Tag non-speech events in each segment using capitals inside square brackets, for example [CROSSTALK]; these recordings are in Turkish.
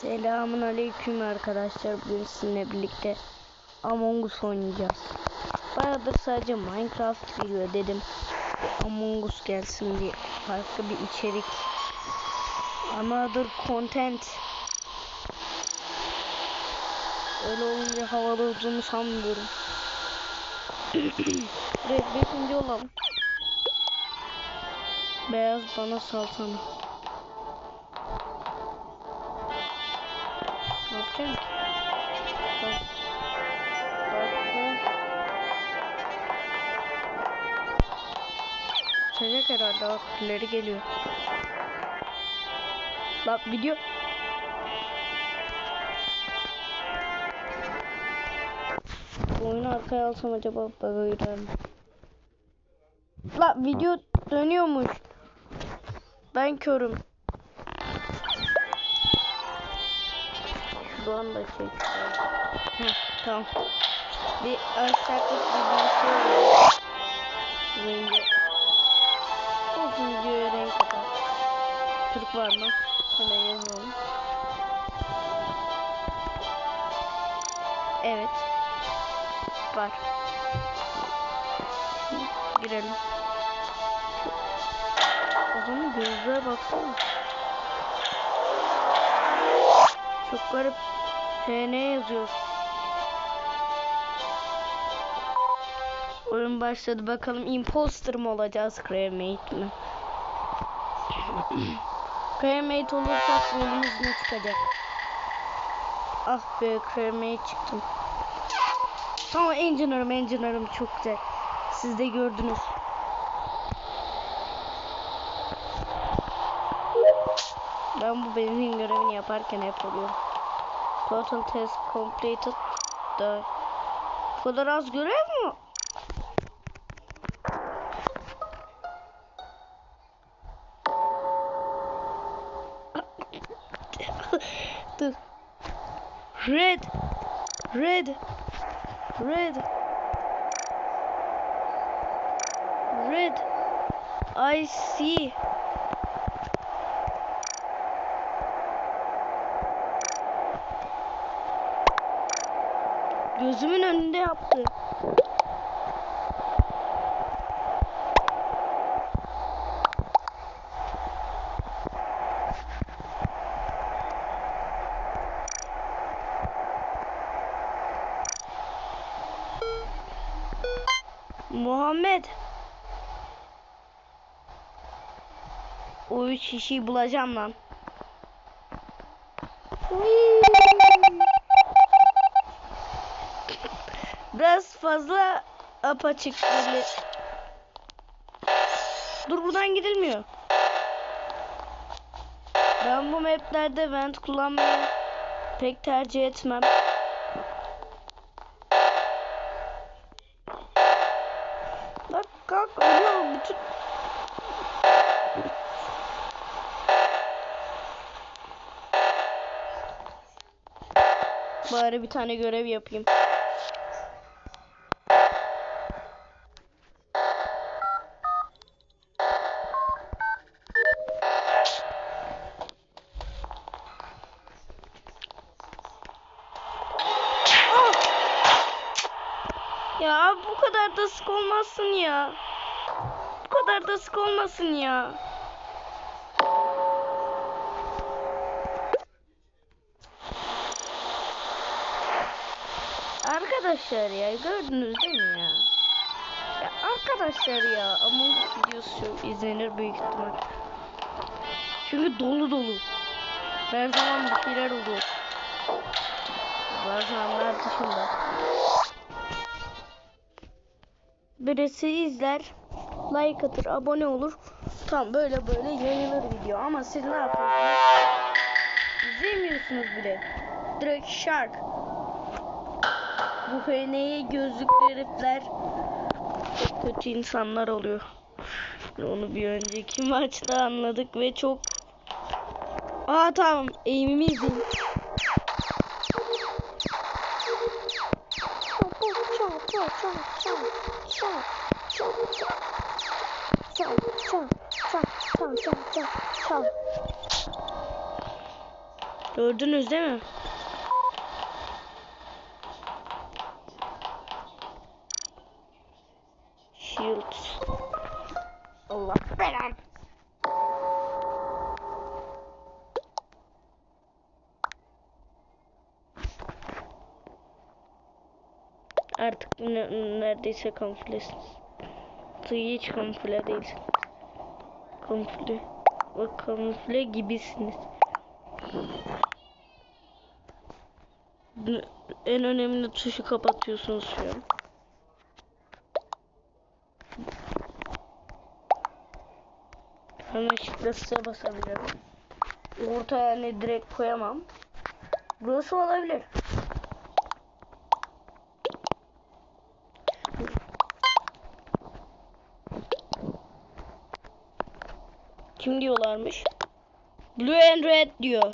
Selamun aleyküm arkadaşlar. Bugün sizinle birlikte Among Us oynayacağız. Bayağıdır sadece Minecraft geliyor dedim. Among Us gelsin diye farklı bir içerik. Another content. Öyle olunca havada olduğunu sanmıyorum. [COUGHS] Red beşinci olalım. Beyaz bana salsana. Yapacağım ki? Bak. Bak. Çocuk herhalde bak birileri geliyor. Bak. Bu oyunu arkaya alsam acaba bug'a girer mi? La video dönüyormuş. Ben körüm. Şu anda çek. Heh, tamam. Bir aksaklık gibi bir şey oluyor. Rengi. Olsun videoya renk. Türk var mı? Hemen yazalım. Evet. Var. Girelim. O zaman gözlüğe baksana. Çok garip. HN yazıyor. Oyun başladı. Bakalım imposter mı olacağız? Cremate mi? [COUGHS] Cremate olursak rolümüz ne çıkacak? Ah be Cremate çıktım. Tamam Engineer'ım Engineer'ım çok güzel. Siz de gördünüz. Ben bu benzin görevini yaparken hep oluyor. Total test completed. Bu kadar az görev mi? Dur. Red. Red. Red. Red. I see. Gözümün önünde yaptı. Muhammed. O üç kişiyi bulacağım lan. Biraz fazla apaçık böyle. Dur buradan gidilmiyor. Ben bu maplerde vent kullanmayı pek tercih etmem. Bak kalk ölüyor bütün. Bari bir tane görev yapayım. Da sık olmasın ya. Bu kadar da sık olmasın ya. Arkadaşlar ya gördünüz değil mi ya? Ya arkadaşlar ya Among Us videosu izlenir büyük ihtimal. Çünkü dolu dolu. Her zaman bir şeyler oluyor. Bazı anlar dışında. Birisi izler, like atır, abone olur. Tam böyle böyle yayılır video. Ama siz ne yapıyorsunuz? İzlemiyorsunuz bile. Direkt şark. Bu HN'ye gözlüklü herifler çok kötü insanlar oluyor. Onu bir önceki maçta anladık ve çok... Aa tamam, eğimimi izleyin. Gördünüz değil mi? Shield. Allah belan. Artık ne, neredeyse kamuflesiniz. Hiç kamufle değilsiniz. Kamufle. Bak kamufle gibisiniz. En önemli tuşu kapatıyorsunuz şu an. Hemen size basabilirim. Ortaya yani direkt koyamam. Burası olabilir. Kim diyorlarmış? Blue and Red diyor.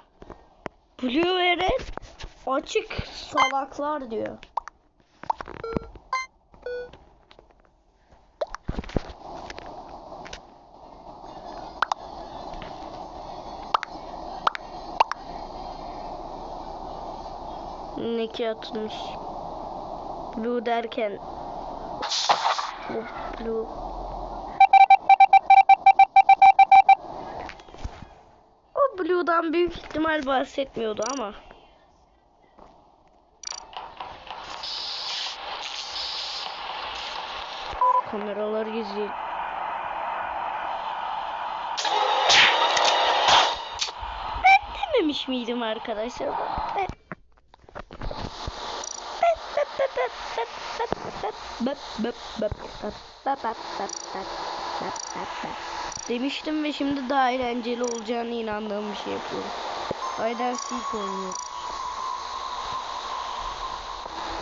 Blue and Red açık salaklar diyor. Neki atılmış. Blue derken Blue O Blue'dan büyük ihtimal bahsetmiyordu ama. Kameraları izleyelim. Ben dememiş miydim arkadaşlar? Ben... Demiştim ve şimdi daha eğlenceli olacağını inandığım bir şey yapıyorum. Aydan Seek oynuyor.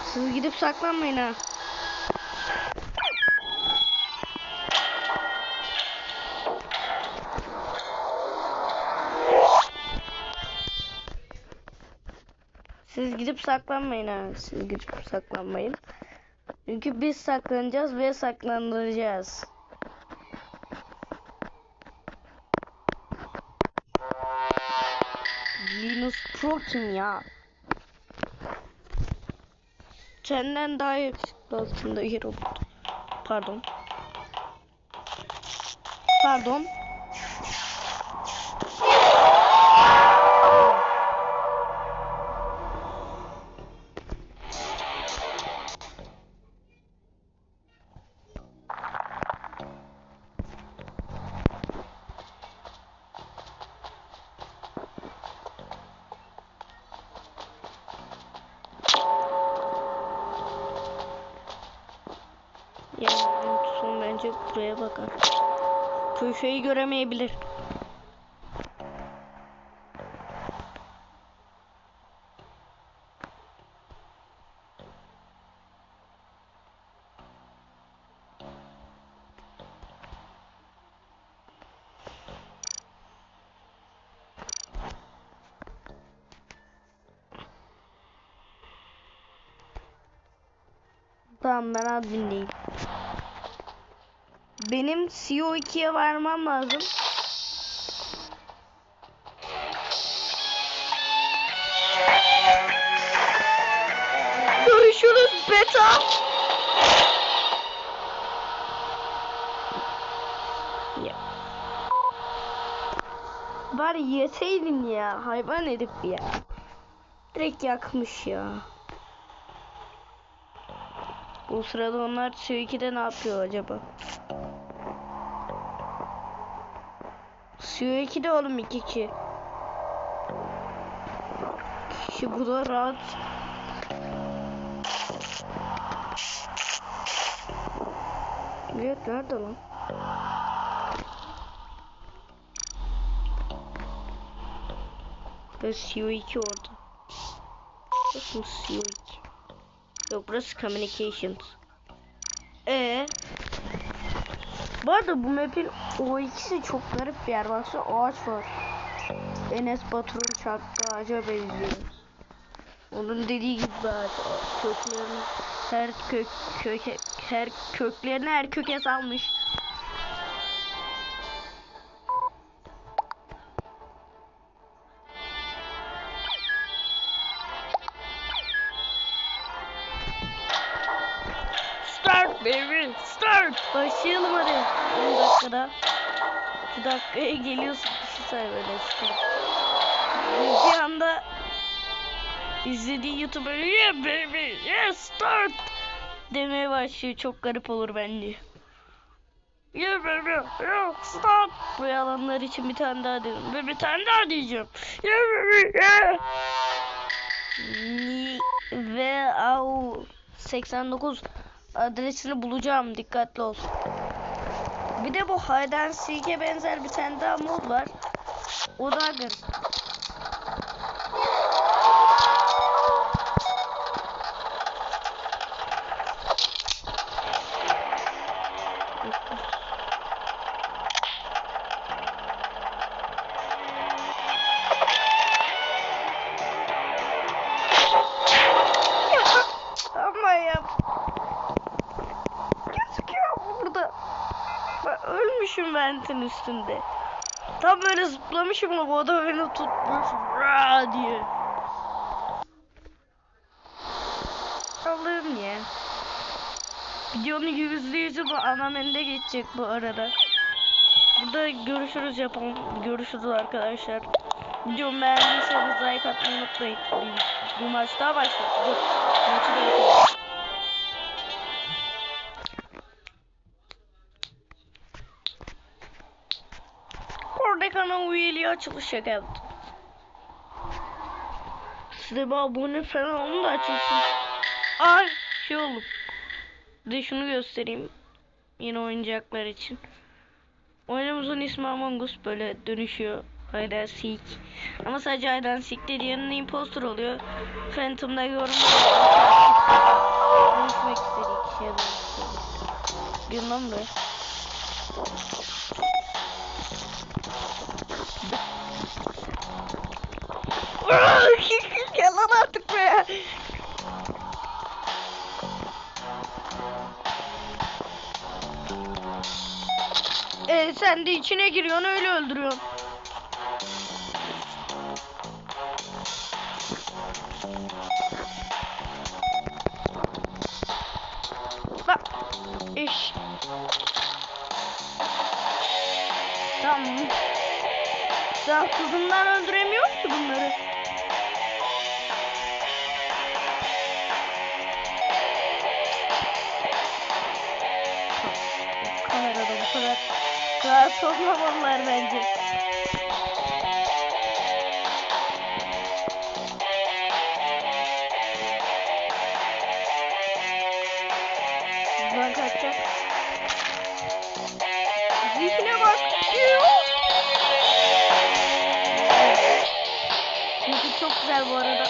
Siz gidip saklanmayın ha. Siz gidip saklanmayın ha. Siz gidip saklanmayın. Çünkü biz saklanacağız ve saklandıracağız. Linus Pro kim ya? Senden daha yakışıklı aslında robot. Pardon. Pardon. Bence buraya bakar. Köşeyi göremeyebilir. Tamam ben admin değilim. Benim CO2'ye varmam lazım. Görüşürüz beta. Ya. Bari yeseydin ya hayvan herif ya. Direkt yakmış ya. Bu sırada onlar CO2'de ne yapıyor acaba? CO2'de oğlum iki kişi. Kişi bu da rahat. Evet nerede lan? Ve CO2 orada. Burası mı CO2? Yok burası communications. Ee. Bu arada bu map'in o ikisi çok garip bir yer. Baksana ağaç var. Enes Batur'un çarptığı ağaca benziyor. Onun dediği gibi ağaç. Köklerini her kök köke her köklerini her köke salmış. Baby start. Başlayalım hadi. 10 dakikada. 2 dakikaya geliyorsun. Böyle sıkılıp. Ve bir anda izlediği YouTuber yeah baby yeah start demeye başlıyor. Çok garip olur bence. Yeah baby yeah start. Bu yalanlar için bir tane daha diyorum. Ve bir tane daha diyeceğim. Yeah baby yeah. Ve au 89 adresini bulacağım. Dikkatli ol. Bir de bu and seek'e benzer bir tane daha mod var. O da garip. Ama ya. Gözüküyor burada. Ölmüşüm ventin üstünde. Tam böyle zıplamışım ama bu da beni tutmuş. Ra diye. Allah'ım ya. Videonun yüzde bu anam elinde geçecek bu arada. Burada görüşürüz yapalım. Görüşürüz arkadaşlar. Videomu beğendiyseniz like atmayı unutmayın. Bir, bir maç daha başladı. Dur. Maçı da. Üyeliği açılışı geldi. Size bir abone falan onu da açılsın. Ay şey oldu. Bir de şunu göstereyim. Yeni oyuncaklar için. Oyunumuzun ismi Among Us böyle dönüşüyor. And Seek. Ama sadece Hide and Seek değil yanında imposter oluyor. Phantom'da yorum Dönüşmek istediği kişiye dönüşüyor. Gel Gel lan artık buraya. Ee, sen de içine giriyorsun öyle öldürüyorsun. Bak. İş. Tamam. Sen kızından öldüremiyor ki bunları. Rahatsız olmamalılar bence. Buradan kaçacak. Zihne bak. Müzik çok güzel bu arada.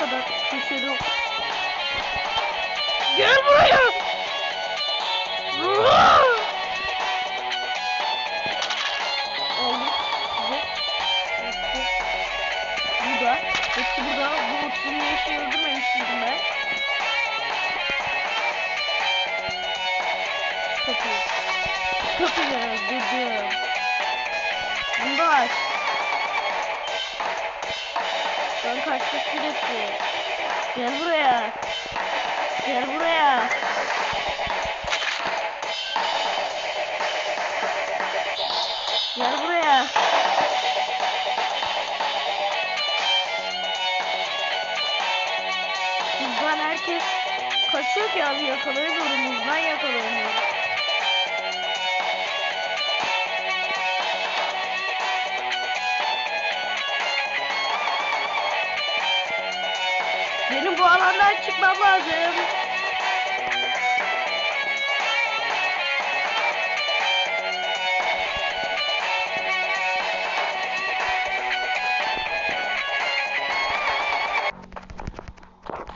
Bak ne kadar köşeli. Gel buraya. Ben kaçtık süresi. Gel buraya. Gel buraya. Gel buraya. Bizden herkes kaçıyor ki abi yakalayamıyorum. Bizden yakalayamıyorum. Benim bu alandan çıkmam lazım.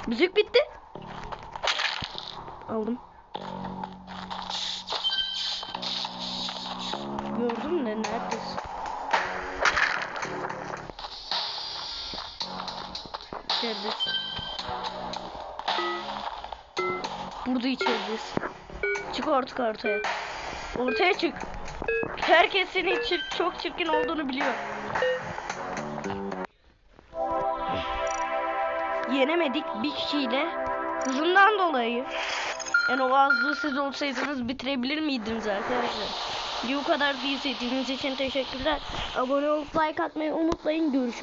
Müzik bitti. Aldım. Gördün mü neredesin? İçeridesin. Burada içeridesin. Çık artık ortaya. Ortaya çık. Herkes senin çir- çok çirkin olduğunu biliyor. Yenemedik bir kişiyle. Hızından dolayı. Yani o azlığı siz olsaydınız bitirebilir miydiniz arkadaşlar? O kadar izlediğiniz için teşekkürler. Abone olup like atmayı unutmayın. Görüşürüz.